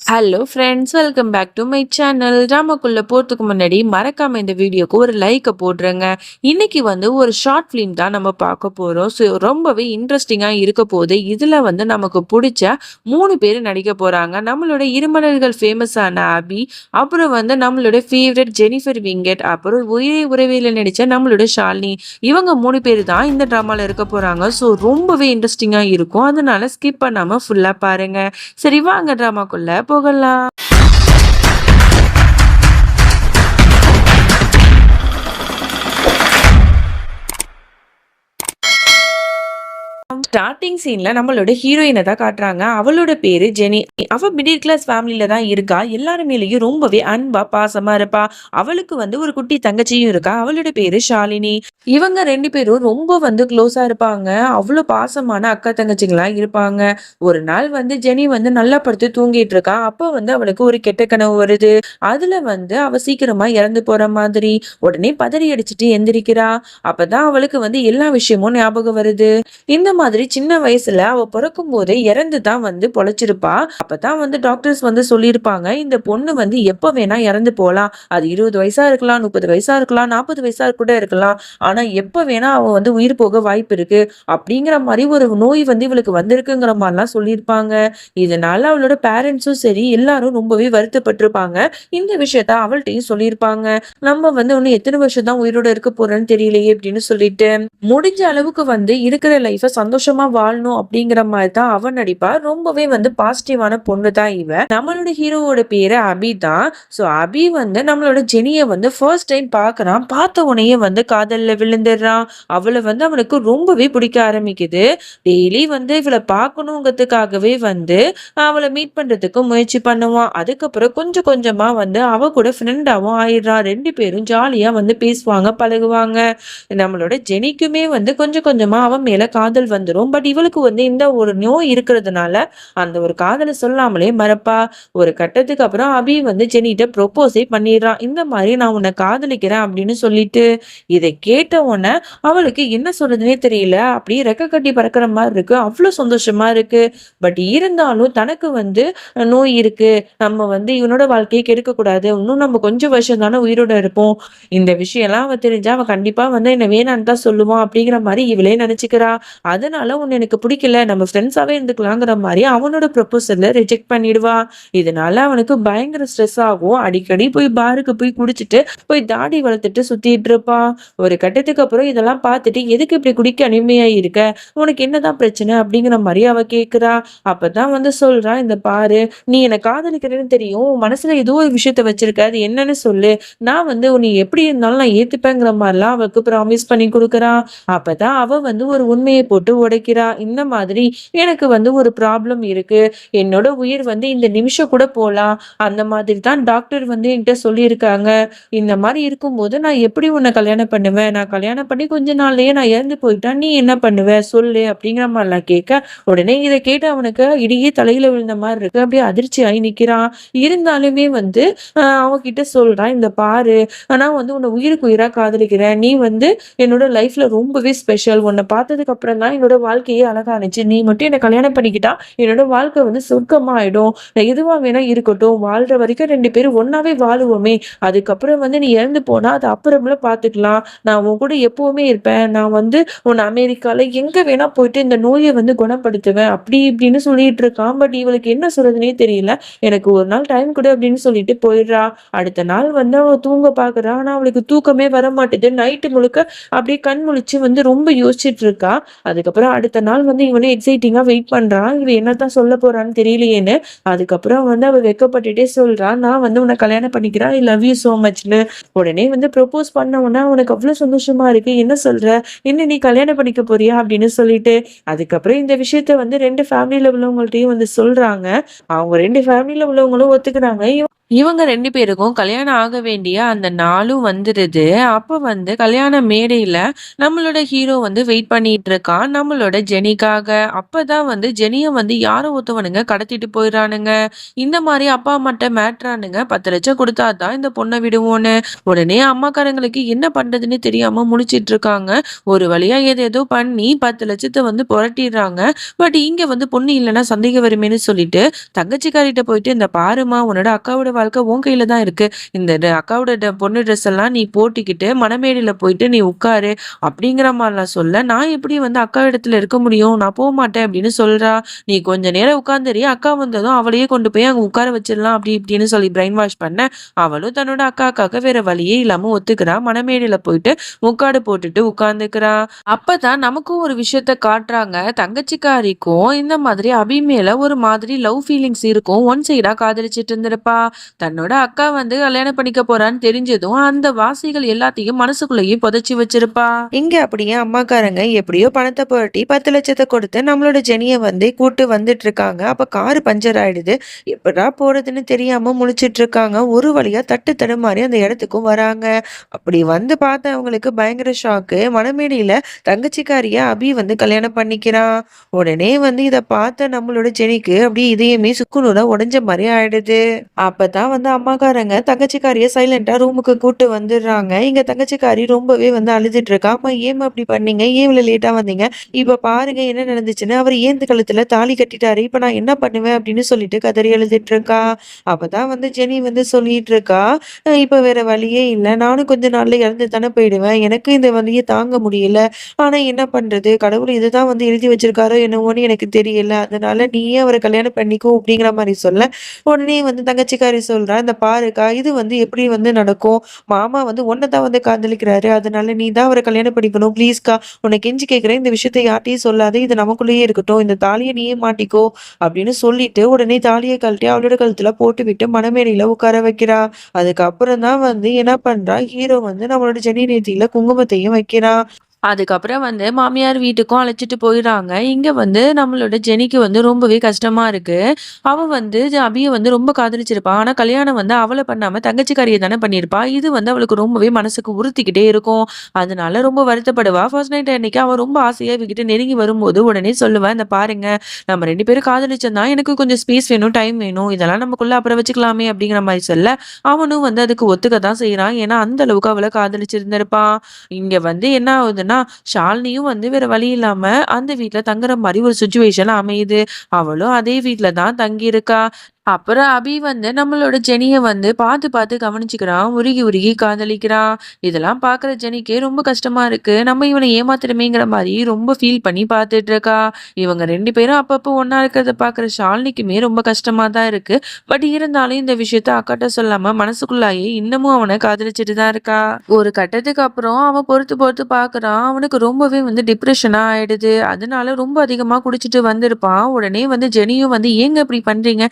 Hello friends welcome back to my channel ட்ராமாக்குள்ளே போகிறதுக்கு முன்னாடி மறக்காமல் இந்த வீடியோக்கு ஒரு லைக்கை போடுறேங்க. இன்னைக்கு வந்து ஒரு ஷார்ட் ஃபிலிம் தான் நம்ம பார்க்க போகிறோம் ஸோ ரொம்பவே இன்ட்ரெஸ்டிங்காக இருக்க போகுது. இதில் வந்து நமக்கு பிடிச்ச மூணு பேர் நடிக்க போகிறாங்க நம்மளோட இருமலர்கள் ஃபேமஸான அபி அப்புறம் வந்து நம்மளோட ஃபேவரட் ஜெனிஃபர் விங்கெட் அப்புறம் உயிரை உறவியில் நடித்த நம்மளோட ஷாலினி. இவங்க மூணு பேர் தான் இந்த ட்ராமாவில் இருக்க போகிறாங்க ஸோ ரொம்பவே இன்ட்ரெஸ்டிங்காக இருக்கும். அதனால ஸ்கிப் பண்ணாமல் ஃபுல்லாக பாருங்கள் சரி வாங்க ட்ராமாக்குள்ளே போகலாம். ஸ்டார்டிங் சீன்ல நம்மளோட ஹீரோயினை தான் காட்டுறாங்க. அவளோட பேரு ஜெனி. அவ மிடில் கிளாஸ் ஃபேமிலியில தான் இருக்கா. எல்லாரு மேலேயும் ரொம்பவே அன்பா பாசமா இருப்பா. அவளுக்கு வந்து ஒரு குட்டி தங்கச்சியும் இருக்கா. அவளோட பேரு ஷாலினி. இவங்க ரெண்டு பேரும் ரொம்ப வந்து க்ளோஸா இருப்பாங்க. அவ்வளோ பாசமான அக்கா தங்கச்சிங்களா இருப்பாங்க. ஒரு நாள் வந்து ஜெனி வந்து நல்லா படுத்து தூங்கிட்டு இருக்கா. அப்போ வந்து அவளுக்கு ஒரு கெட்ட கனவு வருது. அதுல வந்து அவ சீக்கிரமா இறந்து போற மாதிரி. உடனே பதறி அடிச்சுட்டு எந்திரிக்கிறா. அப்பதான் அவளுக்கு வந்து எல்லா விஷயமும் ஞாபகம் வருது. இந்த மாதிரி சின்ன வயசுல அவ பிறக்கும் போதே இறந்து தான் வந்து பொழைச்சிருப்பா. அப்பதான் வந்து டாக்டர்ஸ் வந்து சொல்லியிருப்பாங்க இந்த பொண்ணு வந்து எப்ப வேணா இறந்து போலாம். அது இருபது வயசா இருக்கலாம் முப்பது வயசா இருக்கலாம் நாற்பது வயசா கூட இருக்கலாம். ஆனா எப்ப வேணா அவ வந்து உயிர் போக வாய்ப்பு இருக்கு. அப்படிங்கிற மாதிரி ஒரு நோய் வந்து இவளுக்கு வந்திருக்குங்கிற மாதிரிலாம் சொல்லியிருப்பாங்க. இதனால அவளோட பேரண்ட்ஸும் சரி எல்லாரும் ரொம்பவே வருத்தப்பட்டிருப்பாங்க. இந்த விஷயத்த அவள்கிட்டயும் சொல்லியிருப்பாங்க. நம்ம வந்து இன்னும் எத்தனை வருஷம் தான் உயிரோட இருக்க போறேன்னு தெரியலையே அப்படின்னு சொல்லிட்டு முடிஞ்ச அளவுக்கு வந்து இருக்கிற லைஃப சந்தோஷம் வாழணும் அப்படிங்கிற மாதிரி தான் அவன் நடிப்பா. ரொம்பவே வந்து பாசிட்டிவான பொண்ணு தான் இவ. நம்மளோட ஹீரோவோட பேரு அபி தான். ஸோ அபி வந்து நம்மளோட ஜெனிய வந்து ஃபர்ஸ்ட் டைம் பார்க்கறான் பார்த்த உடனே வந்து காதல்ல விழுந்துடுறான். அவளை வந்து அவனுக்கு ரொம்பவே பிடிக்க ஆரம்பிக்குது. டெய்லி வந்து இவளை பார்க்கணுங்கிறதுக்காகவே வந்து அவளை மீட் பண்றதுக்கு முயற்சி பண்ணுவான். அதுக்கப்புறம் கொஞ்சம் கொஞ்சமா வந்து அவ கூட ஃப்ரெண்டாவும் ஆயிடுறான். ரெண்டு பேரும் ஜாலியா வந்து பேசுவாங்க பழகுவாங்க. நம்மளோட ஜெனிக்குமே வந்து கொஞ்சம் கொஞ்சமா அவன் மேல காதல் வந்துடும் பட் இவளுக்கு வந்து இந்த ஒரு நோய் இருக்கிறதுனால அந்த ஒரு காதலை சொல்லாமலே மறப்பா. ஒரு கட்டத்துக்கு அப்புறம் அபி வந்து ஜெனிகிட்ட ப்ரொப்போஸே பண்ணிடுறான் இந்த மாதிரி நான் உன்னை காதலிக்கிறேன் அப்படின்னு சொல்லிட்டு இதை கேட்ட உடனே அவளுக்கு என்ன சொல்றதுனே தெரியல. அப்படியே ரெக்க கட்டி பறக்கிற மாதிரி இருக்கு. அவ்வளோ சந்தோஷமா இருக்கு. பட் இருந்தாலும் தனக்கு வந்து நோய் இருக்கு. நம்ம வந்து இவனோட வாழ்க்கையை கெடுக்க கூடாது இன்னும் நம்ம கொஞ்சம் வருஷம் தானே உயிரோட இருப்போம். இந்த விஷயம்லாம் அவன் தெரிஞ்சா அவன் கண்டிப்பா வந்து என்ன வேணான்னு தான் சொல்லுவான் அப்படிங்கிற மாதிரி இவளே நினைச்சுக்கிறா. அதனால உன்னை எனக்கு பிடிக்கல நம்ம ஃப்ரெண்ட்ஸாவே இருந்துக்கலாங்கிற மாதிரி அவனோட ப்ரொபோசல்ல ரிஜெக்ட் பண்ணிடுவா. இதனால அவனுக்கு பயங்கர ஸ்ட்ரெஸ் ஆகும். அடிக்கடி போய் பாருக்கு போய் குடிச்சிட்டு போய் தாடி வளர்த்துட்டு சுத்திட்டு இருப்பான் ஒரு கட்டத்துக்கு அப்புறம் இதெல்லாம் பார்த்துட்டு எதுக்கு இப்படி குடிக்க அனிமையா இருக்க? உனக்கு என்னதான் பிரச்சனை? அப்படிங்கிற மாதிரி அவ கேட்குறா அப்பதான் வந்து சொல்றா இந்த பாரு நீ என்னை காதலிக்கிறேன்னு தெரியும். மனசுல ஏதோ ஒரு விஷயத்த வச்சிருக்க. அது என்னன்னு சொல்லு. நான் வந்து உன்னை எப்படி இருந்தாலும் நான் ஏத்துப்பேங்கிற மாதிரிலாம் அவளுக்கு ப்ராமிஸ் பண்ணி கொடுக்குறான் அப்பதான் அவ வந்து ஒரு உண்மையை போட்டு உடைக்கிறா இந்த மாதிரி எனக்கு வந்து ஒரு ப்ராப்ளம் இருக்கு. என்னோட உயிர் வந்து இந்த நிமிஷம் கூட போலாம். அந்த மாதிரி தான் டாக்டர் வந்து என்கிட்ட சொல்லியிருக்காங்க. இந்த மாதிரி இருக்கும்போது நான் எப்படி உன்னை கல்யாணம் பண்ணுவேன்? நான் கல்யாணம் பண்ணி கொஞ்ச நாள்லயே நான் இறந்து போயிட்டா நீ என்ன பண்ணுவ? சொல்லு அப்படிங்கிற மாதிரிலாம் கேட்க உடனே இதை கேட்டு அவனுக்கு இடியே தலையில விழுந்த மாதிரி இருக்கு. அப்படியே அதிர்ச்சி ஆகி நிக்கிறான். இருந்தாலுமே வந்து ஆஹ் அவன்கிட்ட சொல்றான் இந்த பாரு ஆனா வந்து உன்னை உயிருக்கு உயிரா காதலிக்கிறேன். நீ வந்து என்னோட லைஃப்ல ரொம்பவே ஸ்பெஷல் உன்னை பார்த்ததுக்கு அப்புறம் தான் என்னோட வாழ்க்கையே அழகானுச்சு நீ மட்டும் என்னை கல்யாணம் பண்ணிக்கிட்டா என்னோட வாழ்க்கை வந்து சொர்க்கமா ஆயிடும் நான் எதுவா வேணா இருக்கட்டும். வாழ்ற வரைக்கும் ரெண்டு பேரும் ஒன்னாவே வாழுவோமே. அதுக்கப்புறம் வந்து நீ இறந்து போனா அது அப்புறம்ல பாத்துக்கலாம் நான் உன் கூட எப்பவுமே இருப்பேன். நான் வந்து உன் அமெரிக்கால எங்க வேணா போயிட்டு இந்த நோயை வந்து குணப்படுத்துவேன். அப்படி இப்படின்னு சொல்லிட்டு இருக்கான். பட் இவளுக்கு என்ன சொல்றதுனே தெரியல. எனக்கு ஒரு நாள் டைம் கொடு அப்படின்னு சொல்லிட்டு போயிடுறா. அடுத்த நாள் வந்து அவள் தூங்க பாக்குறா ஆனா அவளுக்கு தூக்கமே வர மாட்டேது நைட்டு முழுக்க அப்படியே கண் முழிச்சு வந்து ரொம்ப யோசிச்சுட்டு இருக்கா. அதுக்கப்புறம் அடுத்த நாள் வந்து இவனே எக்ஸைட்டிங்காக வெயிட் பண்ணுறான் இவ என்னத்தான் சொல்ல போகிறான்னு தெரியலையேன்னு. அதுக்கப்புறம் வந்து அவள் வெக்கப்பட்டுட்டே சொல்கிறான் நான் வந்து உன்னை கல்யாணம் பண்ணிக்கிறேன். ஐ லவ் யூ ஸோ மச்னு உடனே வந்து ப்ரொப்போஸ் பண்ண உடனே உனக்கு அவ்வளோ சந்தோஷமா இருக்கு. என்ன சொல்கிற என்ன நீ கல்யாணம் பண்ணிக்க போறியா? அப்படின்னு சொல்லிட்டு அதுக்கப்புறம் இந்த விஷயத்த வந்து ரெண்டு ஃபேமிலியில உள்ளவங்கள்ட்டையும் வந்து சொல்கிறாங்க அவங்க ரெண்டு ஃபேமிலியில் உள்ளவங்களும் ஒத்துக்கிறாங்க. இவங்க ரெண்டு பேருக்கும் கல்யாணம் ஆக வேண்டிய அந்த நாளும் வந்துடுது அப்போ வந்து கல்யாண மேடையில் நம்மளோட ஹீரோ வந்து வெயிட் பண்ணிட்டு இருக்கான். நம்மளோட ஜெனிக்காக. அப்பதான் வந்து ஜெனியை வந்து யாரோ ஒருத்தவனுங்க கடத்திட்டு போயிடறானுங்க இந்த மாதிரி அப்பா அம்மாட்ட மிரட்டுறானுங்க. 10,00,000 குடுத்தா தான் இந்த பொண்ணை விடுவோன்னு. உடனே அம்மாக்காரங்களுக்கு என்ன பண்ணுறதுன்னு தெரியாமல் முடிச்சிட்டு இருக்காங்க. ஒரு வழியாக ஏதோ ஏதோ பண்ணி பத்து லட்சத்தை வந்து புரட்டிடுறாங்க பட் இங்கே வந்து பொண்ணு இல்லைன்னா சந்தேகம் வருமேன்னு சொல்லிட்டு தங்கச்சிக்காரிட்ட போயிட்டு, "இந்த பாரும்மா உன்னோட அக்காவோட வாழ்க்கை உன் கையில தான் இருக்கு. இந்த அக்காவோட பொண்ணு ட்ரெஸ் எல்லாம் நீ போட்டிக்கிட்டு மணமேடையில போயிட்டு நீ உட்காரு." அப்படிங்கிற மாதிரிலாம் சொல்ல, "நான் எப்படி வந்து அக்கா இடத்துல இருக்க முடியும்? நான் போக மாட்டேன் அப்படின்னு சொல்றா. "நீ கொஞ்ச நேரம் உட்கார்ந்திரு. அக்கா வந்ததும் அவளையே கொண்டு போய் அங்க உட்கார வச்சிடலாம்." அப்படி இப்படின்னு சொல்லி பிரெயின் வாஷ் பண்ண, அவளும் தன்னோட அக்காக்காக வேற வழியே இல்லாம ஒத்துக்கிறா. மணமேடையில போயிட்டு முக்காடு போட்டுட்டு உட்கார்ந்துக்கிறா. அப்பதான் நமக்கும் ஒரு விஷயத்த காட்டுறாங்க. தங்கச்சிக்காரிக்கும் இந்த மாதிரி அபி மேல ஒரு மாதிரி லவ் ஃபீலிங்ஸ் இருக்கும். ஒன் சைடா காதலிச்சிட்டு இருந்திருப்பா. தன்னோட அக்கா வந்து கல்யாணம் பண்ணிக்க போறான்னு தெரிஞ்சதும், அந்த வாசிகள் எல்லாத்தையும் மனசுக்குள்ளேயே புதைச்சு வச்சிருப்பா. இங்க அப்படியே அம்மாக்காரங்க எப்படியோ பணத்தை புரட்டி 10,00,000த்த கொடுத்து நம்மளோட ஜெனிய வந்து கூட்டு வந்துட்டு இருக்காங்க. அப்ப காரு பஞ்சர் ஆயிடுது. எப்படா போறதுன்னு தெரியாம முழிச்சிட்டு இருக்காங்க. ஒரு வழியா தட்டு தடுமாறி அந்த இடத்துக்கும் வராங்க. அப்படி வந்து பார்த்தவங்களுக்கு பயங்கர ஷாக்கு. மனமேடியில தங்கச்சிக்காரிய அபி வந்து கல்யாணம் பண்ணிக்கிறான். உடனே வந்து இத பார்த்த நம்மளோட ஜெனிக்கு அப்படியே இதயமே சுக்குநூறா உடைஞ்ச மாதிரி ஆயிடுது. தான் வந்து அம்மாக்காரங்க தங்கச்சிக்காரியை சைலண்டாக ரூமுக்கு கூட்டு வந்துடுறாங்க. இங்கே தங்கச்சிக்காரி ரொம்பவே வந்து அழுதுட்டு இருக்கா. "அம்மா ஏன் அப்படி பண்ணீங்க? ஏன் இவ்வளோ லேட்டா வந்தீங்க? இப்போ பாருங்க என்ன நடந்துச்சுன்னு. அவர் ஏந்து கழுத்தில் கழுத்துல தாலி கட்டிட்டாரு. இப்ப நான் என்ன பண்ணுவேன்?" அப்படின்னு சொல்லிட்டு கதறி எழுதிட்டு இருக்கா. அப்பதான் வந்து ஜெனி வந்து சொல்லிட்டு இருக்கா, இப்போ வேற வழியே இல்லை நானும் கொஞ்ச நாளில் இறந்து தானே போயிடுவேன். எனக்கு இந்த வழியை தாங்க முடியல. ஆனா என்ன பண்றது? கடவுள் இதுதான் வந்து எழுதி வச்சிருக்காரோ என்னவோன்னு எனக்கு தெரியல. அதனால நீயே அவரை கல்யாணம் பண்ணிக்கோ." அப்படிங்கிற மாதிரி சொல்ல, உடனே வந்து தங்கச்சிக்காரி சொல்றா, "இந்த பாருக்கா, இது வந்து எப்படி வந்து நடக்கும்? மாமா வந்து உன்ன தான் வந்து காதலிக்கிறாரு. அதனால நீ தான் அவரை கல்யாணம் பண்ணிக்கணும். ப்ளீஸ்க்கா, உன்ன கெஞ்சி கேட்கிறேன். இந்த விஷயத்த யார்ட்டையும் சொல்லாது இது நமக்குள்ளேயே இருக்கட்டும். இந்த தாலியை நீயே மாட்டிக்கோ." அப்படின்னு சொல்லிட்டு, உடனே தாலியை கழட்டி அவளோட கழுத்துல போட்டுவிட்டு மணமேடையில உட்கார வைக்கிறா. அதுக்கப்புறம் தான் வந்து என்ன பண்றா, ஹீரோ வந்து நம்மளோட ஜெனி நெத்தியில குங்குமத்தையும் வைக்கிறான். அதுக்கப்புறம் வந்து மாமியார் வீட்டுக்கும் அழைச்சிட்டு போயிடுறாங்க இங்க வந்து நம்மளோட ஜெனிக்கு வந்து ரொம்பவே கஷ்டமா இருக்கு. அவ வந்து ஜ வந்து ரொம்ப காதலிச்சிருப்பா. ஆனா கல்யாணம் வந்து அவளை பண்ணாம தங்கச்சிக்காரியை தானே பண்ணியிருப்பா. இது வந்து அவளுக்கு ரொம்பவே மனசுக்கு உறுத்திக்கிட்டே இருக்கும். அதனால ரொம்ப வருத்தப்படுவா. ஃபர்ஸ்ட் நைட் அன்னைக்கு அவள் ரொம்ப ஆசையா இவகிட்ட நெருங்கி வரும்போது உடனே சொல்லுவா, "இந்த பாருங்க, நம்ம ரெண்டு பேரும் காதலிச்சோம் எனக்கு கொஞ்சம் ஸ்பேஸ் வேணும், டைம் வேணும். இதெல்லாம் நமக்குள்ள அப்புறம் வச்சுக்கலாமே." அப்படிங்கிற மாதிரி சொல்ல, அவனும் வந்து அதுக்கு ஒத்துக்க தான் செய்கிறான் ஏன்னா அந்த அளவுக்கு அவளை காதலிச்சிருந்திருப்பான். இங்க வந்து என்ன ஆகுதுன்னா, ஷாலினியும் வந்து வேற வழி இல்லாம அந்த வீட்டுல தங்குற மாதிரி ஒரு சுச்சுவேஷன் அமையுது. அவளும் அதே வீட்டுல தான் தங்கியிருக்கா. அப்புறம் அபி வந்து நம்மளோட ஜெனியை வந்து பார்த்து பார்த்து கவனிச்சுக்கிறான். உருகி உருகி காதலிக்கிறான். இதெல்லாம் பார்க்குற ஜெனிக்கு ரொம்ப கஷ்டமா இருக்கு. நம்ம இவனை ஏமாத்துறமேங்கிற மாதிரி ரொம்ப ஃபீல் பண்ணி பார்த்துட்டு இருக்கா. இவங்க ரெண்டு பேரும் அப்பப்போ ஒன்றா இருக்கிறத பார்க்குற ஷாலினிக்குமே ரொம்ப கஷ்டமா தான் இருக்கு. பட் இருந்தாலும் இந்த விஷயத்த அக்காட்ட சொல்லாம மனசுக்குள்ளாயே இன்னமும் அவனை காதலிச்சுட்டு தான் இருக்கா. ஒரு கட்டத்துக்கு அப்புறம் அவன் பொறுத்து பொறுத்து பார்க்குறான். அவனுக்கு ரொம்பவே வந்து டிப்ரஷனா ஆயிடுது. அதனால ரொம்ப அதிகமா குடிச்சிட்டு வந்திருப்பான். உடனே வந்து ஜெனியும் வந்து, "ஏங்க இப்படி பண்றீங்க?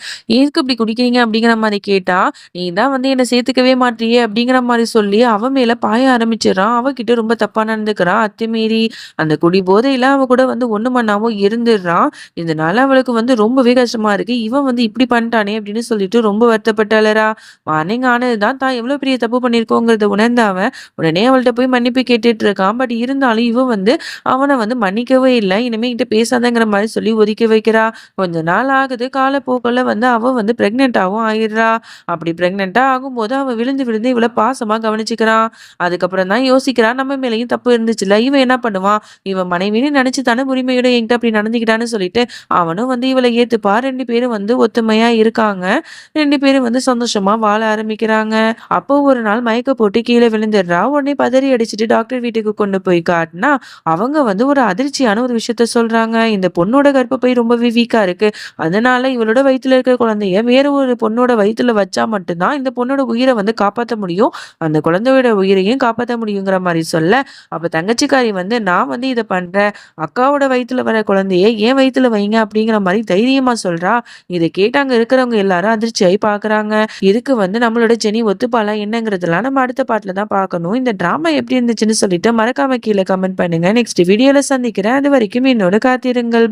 எதுக்கு இப்படி குடிக்கிறீங்க?" அப்படிங்கிற மாதிரி கேட்டா, "நீ தான் வந்து என்னை சேர்த்துக்கவே மாட்றியே." அப்படிங்கிற மாதிரி சொல்லி அவ மேல பாய ஆரம்பிச்சிடறான் அவகிட்ட ரொம்ப தப்பா நடந்துக்கிறான் அத்துமீறி. அந்த குடி போதையில அவ கூட வந்து ஒண்ணு மண்ணாவும் இருந்துடுறான் இதனால அவளுக்கு வந்து ரொம்பவே கஷ்டமா இருக்கு. இவன் வந்து இப்படி பண்ணிட்டானே அப்படின்னு சொல்லிட்டு ரொம்ப வருத்தப்பட்டாளரா மார்னிங் ஆனதுதான் தான் எவ்வளவு பெரிய தப்பு பண்ணியிருக்கோங்கிறத உணர்ந்த அவன், உடனே அவள்கிட்ட போய் மன்னிப்பு கேட்டுட்டு இருக்கான். பட் இருந்தாலும் இவன் வந்து அவனை வந்து மன்னிக்கவே இல்லை "இனிமே கிட்ட பேசாதங்கிற" மாதிரி சொல்லி ஒதுக்கி வைக்கிறா. கொஞ்ச நாள் ஆகுது. காலப்போக்கில் வந்து அவ வந்து ப்ரெக்னெண்ட்டாகவும் ஆயிடுறா. அப்படி ப்ரெக்னெண்ட்டாக ஆகும்போது அவன் விழுந்து விழுந்து இவள பாசமா கவனிச்சுக்கிறான். அதுக்கப்புறம் தான் யோசிக்கிறான், நம்ம மேலயும் தப்பு இருந்துச்சுல்ல. இவன் என்ன பண்ணுவான், இவன் மனைவின்னு நினச்சி தானே உரிமையோட என்கிட்ட அப்படி நடந்துக்கிட்டான்னு சொல்லிட்டு, அவனும் வந்து இவளை ஏத்துப்பா. ரெண்டு பேரும் வந்து ஒத்துமையா இருக்காங்க. ரெண்டு பேரும் வந்து சந்தோஷமா வாழ ஆரம்பிக்கிறாங்க. அப்போ ஒரு நாள் மயக்க போட்டு கீழே விழுந்துடுறா. உடனே பதறி அடிச்சுட்டு டாக்டர் வீட்டுக்கு கொண்டு போய் காட்டினா அவங்க வந்து ஒரு அதிர்ச்சியான ஒரு விஷயத்த சொல்றாங்க. இந்த பொண்ணோட கர்ப்பப்பை ரொம்பவே வீக்கா இருக்கு. அதனால இவளோட வயித்துல இருக்கிற குழந்தைய வேற ஒரு பொண்ணோட வயிற்றுல வச்சா மட்டும்தான் இந்த பொண்ணோட உயிரை வந்து காப்பாற்ற முடியும். அந்த குழந்தையோட உயிரையும் காப்பாற்ற முடியுங்கிற மாதிரி சொல்ல, அப்ப தங்கச்சிக்காரி வந்து, "நான் வந்து இதை பண்றேன். அக்காவோட வயிற்றுல வர குழந்தைய என் வயிற்றுல வைங்க." அப்படிங்கிற மாதிரி தைரியமா சொல்றா. இதை கேட்டாங்க இருக்கிறவங்க எல்லாரும் அதிர்ச்சியாயி பார்க்குறாங்க. இதுக்கு வந்து நம்மளோட ஜெனி ஒத்துப்பாளா என்னங்கிறதுலாம் நம்ம அடுத்த பார்ட்ல தான் பார்க்கணும். இந்த டிராமா எப்படி இருந்துச்சுன்னு சொல்லிட்டு மறக்காம கீழே கமெண்ட் பண்ணுங்க. நெக்ஸ்ட் வீடியோல சந்திக்கிறேன். அது வரைக்கும் என்னோட காத்திருங்கள்.